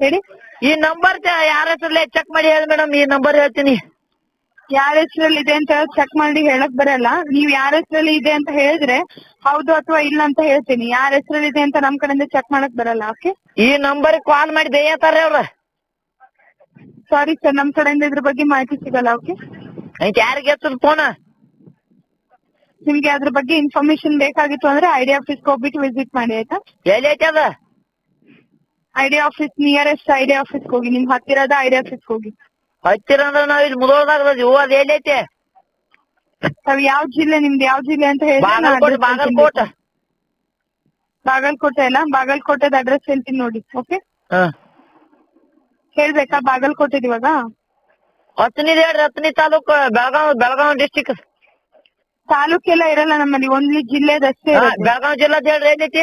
ಹೇಳಿ? ಈ ನಂಬರ್ ಯಾರ ಹೆಸರಲ್ಲಿ ಚೆಕ್ ಮಾಡಿ ಹೇಳಿ ಮೇಡಮ್ ಈ ನಂಬರ್ ಹೇಳ್ತೀನಿ. ಯಾರ ಹೆಸರಲ್ಲಿ ಇದೆ ಅಂತ ಚೆಕ್ ಮಾಡಿ ಹೇಳಕ್ ಬರಲ್ಲ. ನೀವ್ ಯಾರ ಹೆಸರಲ್ಲಿ ಇದೆ ಅಂತ ಹೇಳಿದ್ರೆ ಹೌದು ಅಥವಾ ಇಲ್ಲ ಅಂತ ಹೇಳ್ತೀನಿ. ಯಾರ ಹೆಸರಲ್ಲಿ ಇದೆ ಅಂತ ನಮ್ ಕಡೆಯಿಂದ ಚೆಕ್ ಮಾಡಕ್ ಬರಲ್ಲ ಓಕೆ ಈ ನಂಬರ್ ಕಾಲ್ ಮಾಡಿ ದೇಯತಾರೆ ಅವ್ರ. ಸಾರಿ ಸರ್ ನಮ್ ಕಡೆಯಿಂದ ಇದ್ರ ಬಗ್ಗೆ ಮಾಹಿತಿ ಸಿಗಲ್ಲ ಓಕೆ ಯಾರಿಗೆ ಎತ್ತದ ಫೋನ್ ನಿಮ್ಗೆ ಅದ್ರ ಬಗ್ಗೆ ಇನ್ಫಾರ್ಮೇಶನ್ ಬೇಕಾಗಿತ್ತು ಅಂದ್ರೆ ಐಡಿ ಆಫೀಸ್ಗೆ ಹೋಗ್ಬಿಟ್ಟು ವಿಸಿಟ್ ಮಾಡಿ ಆಯ್ತಾ? ಎಲ್ಲಿ ಐತಿ ಅದ? ID office nearest idea office ಹೋಗಿ ನಿಮ್ ಹತ್ತಿರದ ಐಡಿಯಾ ಆಫೀಸ್ ಹೋಗಿ. ಹತ್ತಿರ ಅಂದ್ರೆ ನಾವ್ ಇಲ್ಲಿ ಮುದೋಳದಾಗ ಹೂವ ಅದ್ ಎಲ್ಲಿ ಐತಿ ತಾವ್ ಯಾವ ಜಿಲ್ಲೆ ನಿಮ್ದು ಯಾವ ಜಿಲ್ಲೆ ಅಂತ ಹೇಳಿ ಬಾಗಲಕೋಟೆ ಬಾಗಲಕೋಟ್. ಬಾಗಲಕೋಟ್. ಬಾಗಲಕೋಟೆ ಅಲ್ಲ ಬಾಗಲಕೋಟೆದ ಅಡ್ರೆಸ್ ಹೇಳ್ತೀನಿ ನೋಡಿ ಓಕೆ ಹೇಳ್ಬೇಕಾ ಬಾಗಲಕೋಟೆದ ಇವಾಗ? ಹತ್ತನಿದ್ ಹೇಳ್ರಿ ಹತ್ತನಿ ತಾಲೂಕು ಬೆಳಗಾವ್ ಬೆಳಗಾವ್ ಡಿಸ್ಟಿಕ್ ತಾಲೂಕೆಲ್ಲ ಇರಲ್ಲ ನಮ್ಮಲ್ಲಿ ಒಂದ್ಲಿ ಜಿಲ್ಲೆದಷ್ಟೇ. ಬೆಳಗಾವ್ ಜಿಲ್ಲಾ ಹೇಳ್ರಿ ಏನೈತಿ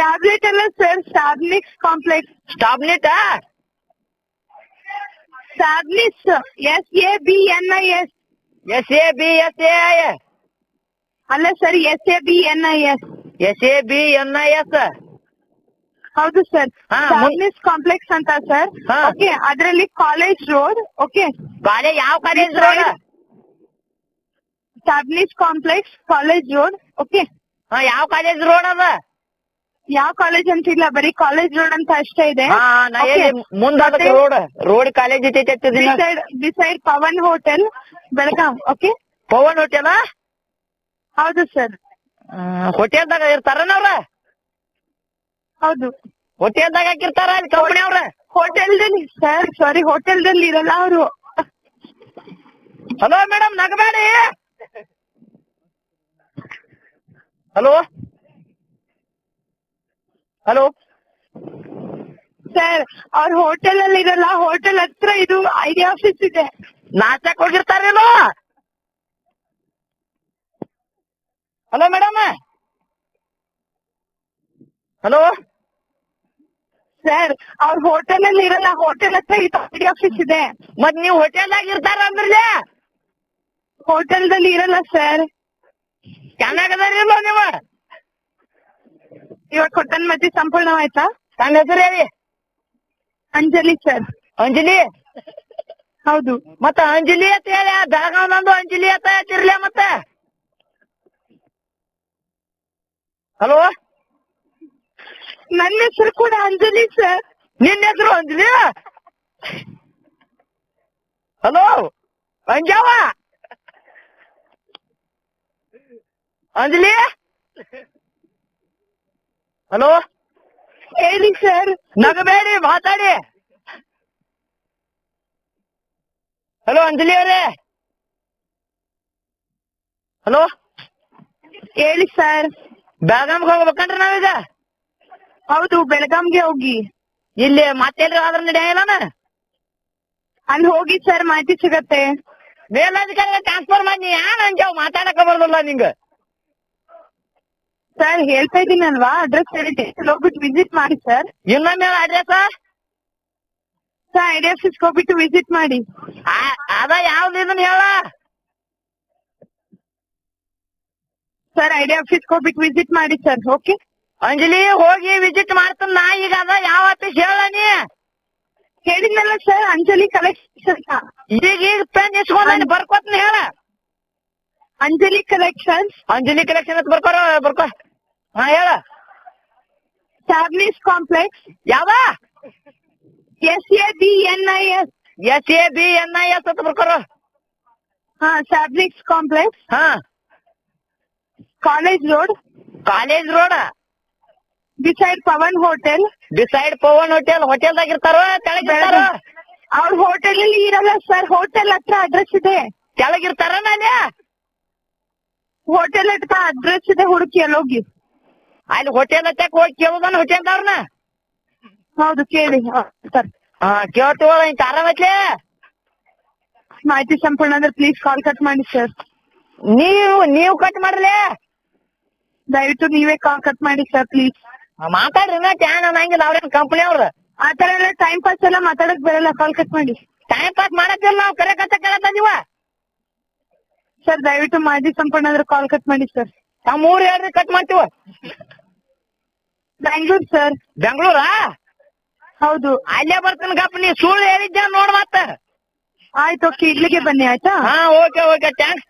ಟ್ಯಾಬ್ಲೆಟ್ ಅಲ್ಲ sir Sabnis complex tablet Sabnis S A B N I S S A B S A ಅಲ್ಲ sir S A B N I S S A B N I S ಹೌದು sir ಹಾ, ಮುನ್- ಸ್ಯಾಬ್ನಿಸ್ complex ಅಂತ sir ಹಾ. Okay ಅದರಲ್ಲಿ college road okay college ಯಾವ college road Sabnis complex college road okay ಹಾ ಯಾವ ಕಾಲೇಜ್ ರೋಡ್ ಅದ ಯಾವ ಕಾಲೇಜ್ ಅಂತ ಇಲ್ಲ ಬರೀ ಕಾಲೇಜ್ ರೋಡ್ ಅಂತ ಅಷ್ಟೇ ಇದೆ. ಎಲ್ಲಿ road road college beside Pavan hotel Belgaum okay Pavan hotel ಹೌದು ಸರ್ ಹೋಟೆಲ್ದಾಗ ಇರ್ತಾರನ ಅವ್ರ? ಹೌದು. ಹೋಟೆಲ್ದಾಗ ಹಾಕಿರ್ತಾರ ಅಲ್ಲಿ ಕಂಪನಿ ಅವ್ರ? ಹೋಟೆಲ್ದಲ್ಲಿ ಸರ್ ಸಾರಿ ಹೋಟೆಲ್ದಲ್ಲಿ ಇರಲ್ಲ ಅವರು. Hello madam ನಗಬೇಡಿ. Hello hello? Sir ಅವ್ರ ಹೋಟೆಲ್ ಅಲ್ಲಿ ಇರಲ್ಲ ಹೋಟೆಲ್ ಹತ್ರ ಇದು ಐಡಿ ಆಫೀಸ್ ಇದೆ. ನಾಚಕ್ ಹೋಗಿರ್ತಾರೇನೋ? Hello madam? ಹಲೋ? ಸರ್ ಅವ್ರ ಹೋಟೆಲ್ ಅಲ್ಲಿ ಇರಲ್ಲ ಹೋಟೆಲ್ ಹತ್ರ ಇದು ಐಡಿ ಆಫೀಸ್ ಇದೆ. ಮತ್ ನೀವ್ ಹೋಟೆಲ್ ಇರ್ತಾರ ಅಂದ್ರಲೇ? ಹೋಟೆಲ್ದಲ್ಲಿ ಇರಲ್ಲ ಸರ್. ಚೆನ್ನಾಗದಾರಿಲ್ಲ ನೀವು? ಇವಾಗ ಕೊಟ್ಟನ್ ಮತ್ತೆ ಸಂಪೂರ್ಣವಾಯ್ತಾ ನನ್ನ ಹೆಸರು ಹೇಳಿ ಅಂಜಲಿ ಸರ್ ಅಂಜಲಿ ಹೌದು ಮತ್ತ ಅಂಜಲಿ ಅಂತ ಹೇಳಿ ಬೆಳಗಾವ್ನಂದು ಅಂಜಲಿ ಅಂತ ಹೇಳ್ತಿರ್ಲಿ ಮತ್ತೆ ಹಲೋ ನನ್ನ ಹೆಸರು ಕೂಡ ಅಂಜಲಿ ಸರ್ ನಿನ್ನ ಹೆಸರು ಅಂಜಲಿ ಹಲೋ ಅಂಜಾವ ಅಂಜಲಿ ಹಲೋ ಹೇಳಿ ಸರ್ ನಗಬೇಡಿ ಮಾತಾಡಿ ಹಲೋ ಅಂಜಲಿ ಅವರೇ ಹಲೋ ಹೇಳಿ ಸರ್ ಬೆಳಗಾಂಗೆ ಹೋಗ್ಬೇಕನ್ರಿ ನಾವೀಗ ಹೌದು ಬೆಳಗಾಂಗೆ ಹೋಗಿ ಇಲ್ಲಿ ಮತ್ತೆಲ್ರಿ ಆದ್ರ ನಡೆಯಲ್ಲ ಅಲ್ಲಿ ಹೋಗಿ ಸರ್ ಮಾಹಿತಿ ಸಿಗತ್ತೆ ಮೇಲಧಿಕಾರಿ ಟ್ರಾನ್ಸ್ಫರ್ ಮಾಡಿ ಯಾನ್ ಅಂಜಾವ್ ಮಾತಾಡಕ ಬರ್ದಲ್ಲ ನಿಂಗ ಸರ್ ಹೇಳ್ತಾ ಇದ್ದೀನಲ್ವಾ ಅಡ್ರೆಸ್ ಹೇಳಿ ಹೋಗ್ಬಿಟ್ಟು ವಿಸಿಟ್ ಮಾಡಿ ಸರ್ ಇನ್ನೊಮ್ಮೆ ಅಡ್ರೆಸ್ ಸರ್ ಐಡಿ ಆಫೀಸ್ಗೆ ಹೋಗ್ಬಿಟ್ಟು ವಿಸಿಟ್ ಮಾಡಿ ಅದ ಯಾವ್ದು ಇದನ್ನ ಹೇಳ ಸರ್ ಐಡಿ ಆಫೀಸ್ಗೆ ಹೋಗ್ಬಿಟ್ಟು ವಿಸಿಟ್ ಮಾಡಿ ಸರ್ ಓಕೆ ಅಂಜಲಿ ಹೋಗಿ ವಿಸಿಟ್ ಮಾಡ್ತಾನ ನಾ ಈಗ ಅದ ಯಾವ ಆಫೀಸ್ ಹೇಳ ನೀ ಹೇಳಿದ್ನಲ್ಲ ಸರ್ ಅಂಜಲಿ ಕಲೆಕ್ಷನ್ ಈಗ ಈಗ ಪೆನ್ ಇಸ್ಕೊಂಡ್ ಬರ್ಕೋತ್ನ ಹೇಳ ಅಂಜಲಿ ಕಲೆಕ್ಷನ್ಸ್ ಅಂಜಲಿ ಕಲೆಕ್ಷನ್ ಅಂತ ಬರ್ಕೋರ ಬರ್ಕೋ ಹಾ ಹೇಳ. ಸ್ಯಾಬ್ನಿಸ್ ಕಾಂಪ್ಲೆಕ್ಸ್ ಯಾವ? S A B N I S S A B N I S ಅಂತ ಬರ್ಕೋರ. ಹಾ ಸ್ಯಾಬ್ನಿಕ್ಸ್ ಕಾಂಪ್ಲೆಕ್ಸ್ ಹಾ. College road college road beside Pavan hotel beside Pavan hotel ಹೋಟೆಲ್ದಾಗ ಇರ್ತಾರೋ ತೆಳಗಿರ್ತಾರ ಅವ್ರ ಹೋಟೆಲ್ ಅಲ್ಲಿ ಇರಲ್ಲ ಸರ್ ಹೋಟೆಲ್ ಹತ್ರ ಅಡ್ರೆಸ್ ಇದೆ. ಕೆಳಗಿರ್ತಾರ ನಾನೇ? ಹೋಟೆಲ್ ಹತ್ರ ಅಡ್ರೆಸ್ ಇದೆ ಹುಡುಕಿ ಅಲ್ಲಿ ಹೋಗಿ. ಅಲ್ಲಿ ಹೋಟೆಲ್ ಹತ್ತಕ್ ಹೋಗಿ ಕೇಳುದನ್ ಹೋಟೆಲ್ದವ್ರನ್ನ ಹೌದು ಕೇಳಿ. ಸರ್. ಹಾ ಕೇಳ್ತೀವ ಇಂತ ಆರಾಮೈತ್ಲೆ ಮಾಹಿತಿ ಸಂಪೂರ್ಣ ಅಂದ್ರೆ ಪ್ಲೀಸ್ ಕಾಲ್ ಕಟ್ ಮಾಡಿ ಸರ್ ನೀವು ನೀವು ಕಟ್ ಮಾಡ್ರಲೇ? ದಯವಿಟ್ಟು ನೀವೇ ಕಾಲ್ ಕಟ್ ಮಾಡಿ ಸರ್ ಪ್ಲೀಸ್ ಮಾತಾಡ್ರಿ ನಾ ಟ್ಯಾನ್ ಅನ್ನಂಗಿಲ್ಲ ಅವ್ರೇನ್ ಕಂಪ್ನಿ ಅವ್ರ? ಆ ತರ ಎಲ್ಲ ಟೈಮ್ ಪಾಸ್ ಎಲ್ಲ ಮಾತಾಡಕ್ ಬರಲ್ಲ ಕಾಲ್ ಕಟ್ ಮಾಡಿ. ಟೈಮ್ ಪಾಸ್ ಮಾಡತ್ತಿಲ್ಲ ನಾವು ಕರೆ ಕತ್ತ ಕೇಳತ್ತೀವ ಸರ್ ದಯವಿಟ್ಟು ಮಾಹಿತಿ ಸಂಪೂರ್ಣ ಅಂದ್ರೆ ಕಾಲ್ ಕಟ್ ಮಾಡಿ ಸರ್ ನಮ್ಮ ಊರ್ ಹೇಳ್ರಿ ಕಟ್ ಮಾಡ್ತೀವ. ಬ್ಯಾಂಗ್ಳೂರ್ ಸರ್. ಬೆಂಗಳೂರಾ? ಹೌದು. ಅಲ್ಲೇ ಬರ್ತೀನಿ ಗಪ್ಪ ನೀ ಸುಳ್ಳು ಹೇಳಿದ್ದೆ ನೋಡ್ ಮತ್ತ. ಆಯ್ತು ಓಕೆ ಇಲ್ಲಿಗೆ ಬನ್ನಿ ಆಯ್ತಾ? ಹಾ ಓಕೆ ಓಕೆ ಥ್ಯಾಂಕ್ಸ್